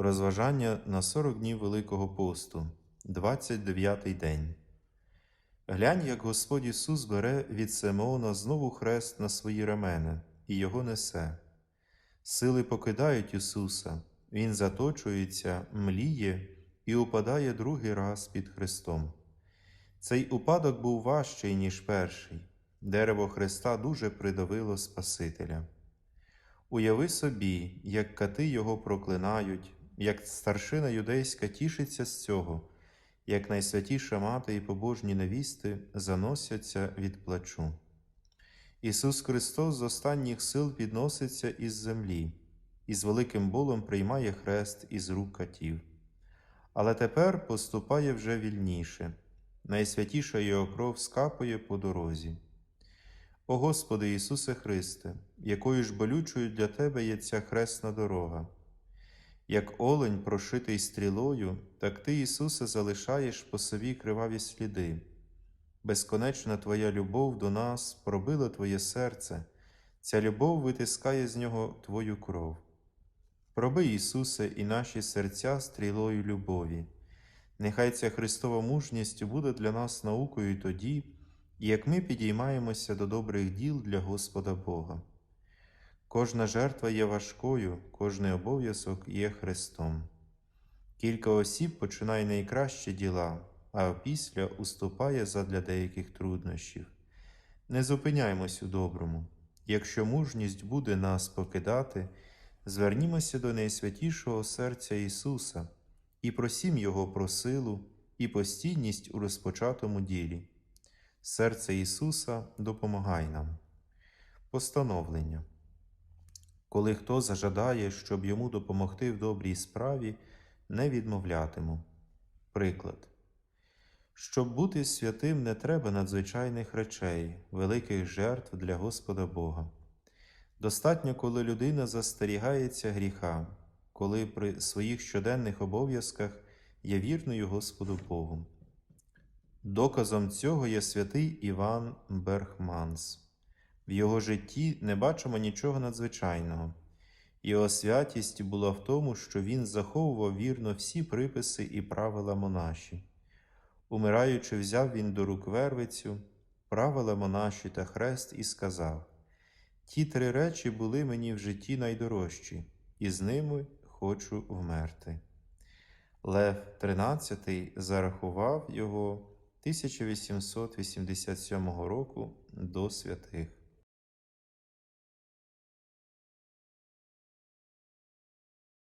Розважання на 40 днів Великого посту, 29-й день. Глянь, як Господь Ісус бере від Симеона знову хрест на свої рамена і його несе. Сили покидають Ісуса, Він заточується, мліє і упадає другий раз під Христом. Цей упадок був важчий, ніж перший. Дерево Христа дуже придавило Спасителя. Уяви собі, як кати його проклинають, як старшина юдейська тішиться з цього, як найсвятіша мати і побожні невісти заносяться від плачу. Ісус Христос з останніх сил підноситься із землі і з великим болем приймає хрест із рук катів. Але тепер поступає вже вільніше, найсвятіша його кров скапує по дорозі. О Господи Ісусе Христе, якою ж болючою для Тебе є ця хресна дорога. Як олень, прошитий стрілою, так Ти, Ісусе, залишаєш по собі криваві сліди. Безконечна Твоя любов до нас пробила Твоє серце, ця любов витискає з нього Твою кров. Проби, Ісусе, і наші серця стрілою любові. Нехай ця Христова мужність буде для нас наукою тоді, як ми підіймаємося до добрих діл для Господа Бога. Кожна жертва є важкою, кожний обов'язок є Христом. Кілька осіб починає найкращі діла, а опісля уступає задля деяких труднощів. Не зупиняємось у доброму. Якщо мужність буде нас покидати, звернімося до найсвятішого серця Ісуса і просім Його про силу і постійність у розпочатому ділі. Серце Ісуса допомагай нам. Постановлення. Коли хто зажадає, щоб йому допомогти в добрій справі, не відмовлятиму. Приклад. Щоб бути святим, не треба надзвичайних речей, великих жертв для Господа Бога. Достатньо, коли людина застерігається гріха, коли при своїх щоденних обов'язках є вірною Господу Богу. Доказом цього є святий Іван Берхманс. В його житті не бачимо нічого надзвичайного. Його святість була в тому, що він заховував вірно всі приписи і правила монаші. Умираючи, взяв він до рук вервицю, правила монаші та хрест і сказав: Ті три речі були мені в житті найдорожчі, і з ними хочу вмерти. Лев XIII зарахував його 1887 року до святих.